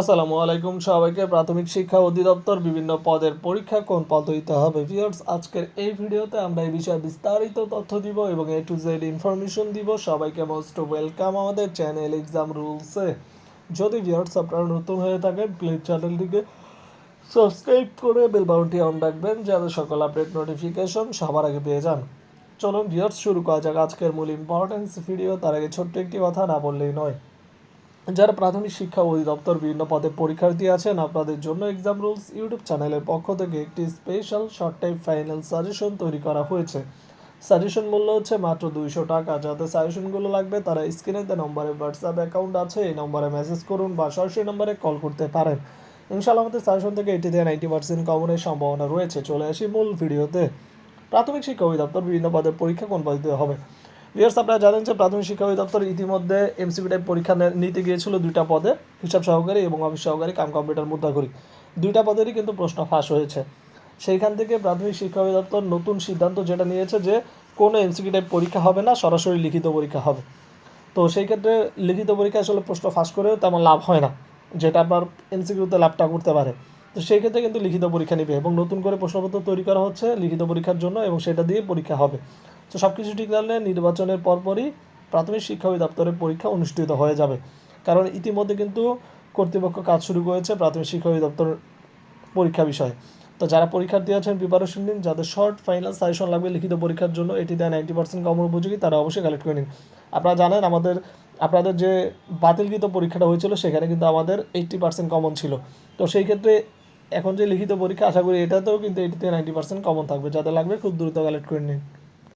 আসসালামু আলাইকুম সবাইকে। প্রাথমিক শিক্ষা অধিদপ্তর বিভিন্ন পদের পরীক্ষা কোন পদ্ধতিতে হবে? ভিউয়ার্স আজকের এই ভিডিওতে আমরা এই বিষয়ে বিস্তারিত তথ্য দিব এবং এ টু জেড ইনফরমেশন দিব। সবাইকে মোস্ট ওয়েলকাম আমাদের চ্যানেল এক্সাম রুলসে যদি ভিউয়ার্স আপনারা নতুন হয়ে থাকেন প্লিজ চ্যানেলটিকে সাবস্ক্রাইব করে বেল বাটনটি অন রাখবেন যাতে সকল আপডেট নোটিফিকেশন সবার আগে পেয়ে যান। চলুন ভিউয়ার্স শুরু করা যাক আজকের মূল ইম্পর্টেন্স ভিডিও তার আগে ছোট্ট একটি কথা না বললেই নয়। যারা প্রাথমিক শিক্ষা অধিদপ্তর বিভিন্ন পদে পরীক্ষার্থী আছেন, আপনাদের জন্য এক্সাম রুলস ইউটিউব চ্যানেলের পক্ষ থেকে একটি special short type final suggestion তৈরি করা হয়েছে। সাজেশন মূল্য হচ্ছে মাত্র দুইশো টাকা। যাদের সাজেশনগুলো লাগবে, তারা স্ক্রিনে যে নম্বরে হোয়াটসঅ্যাপ অ্যাকাউন্ট আছে। এই নম্বরে মেসেজ করুন বা সরাসরি নম্বরে কল করতে পারেন। ইনশাআল্লাহ আমাদের সাজেশন থেকে এটি থেকে নাইনটি পার্সেন্ট কমনের সম্ভাবনা রয়েছে। চলে আসি মূল ভিডিওতে প্রাথমিক শিক্ষা অধিদপ্তর বিভিন্ন পদের পরীক্ষা কোন পদ্ধতিতে হবে। ভিউয়ার্স আপনারা জানেন যে প্রাথমিক শিক্ষা অধিদপ্তর ইতিমধ্যে এমসিপি টাইপ পরীক্ষা নিতে গিয়েছিল দুইটা পদে, হিসাব সহকারী এবং অফিস সহকারী, কাম কম্পিউটার মুদ্রাকরী দুইটা পদেরই কিন্তু প্রশ্ন ফাঁস হয়েছে। সেইখান থেকে প্রাথমিক শিক্ষা অধিদপ্তর নতুন সিদ্ধান্ত যেটা নিয়েছে যে কোনো এমসিপি টাইপ পরীক্ষা হবে না, সরাসরি লিখিত পরীক্ষা হবে। তো সেই ক্ষেত্রে লিখিত পরীক্ষা আসলে প্রশ্ন ফাঁস করেও তেমন লাভ হয় না, যেটা আপনার এমসিকিউতে লাভটা করতে পারে। তো সেই ক্ষেত্রে কিন্তু লিখিত পরীক্ষা নেবে এবং নতুন করে প্রশ্নপত্র তৈরি করা হচ্ছে লিখিত পরীক্ষার জন্য এবং সেটা দিয়ে পরীক্ষা হবে। তো সব কিছু ঠিক থাকলে নির্বাচনের পরপরই প্রাথমিক শিক্ষা অধিদপ্তরের পরীক্ষা অনুষ্ঠিত হয়ে যাবে। কারণ ইতিমধ্যে কিন্তু কর্তৃপক্ষ কাজ শুরু করেছে প্রাথমিক শিক্ষা অধিদপ্তর পরীক্ষা বিষয়ে। তো যারা পরীক্ষার্থী আছেন প্রিপারেশন নিন, যাদের শর্ট ফাইনাল সাজেশন লাগবে লিখিত পরীক্ষার জন্য, এটি দেয় নাইনটি পার্সেন্ট কমন উপযোগী, তারা অবশ্যই কালেক্ট করে নিন। আপনারা জানেন আমাদের, আপনাদের যে বাতিলকৃত পরীক্ষাটা হয়েছিল, সেখানে কিন্তু আমাদের এইট্টি পার্সেন্ট কমন ছিল। তো সেই ক্ষেত্রে এখন যে লিখিত পরীক্ষা, আশা করি এটাতেও কিন্তু এইটিতে নাইনটি পার্সেন্ট কমন থাকবে। যাদের লাগবে খুব দ্রুত কালেক্ট করে নিন।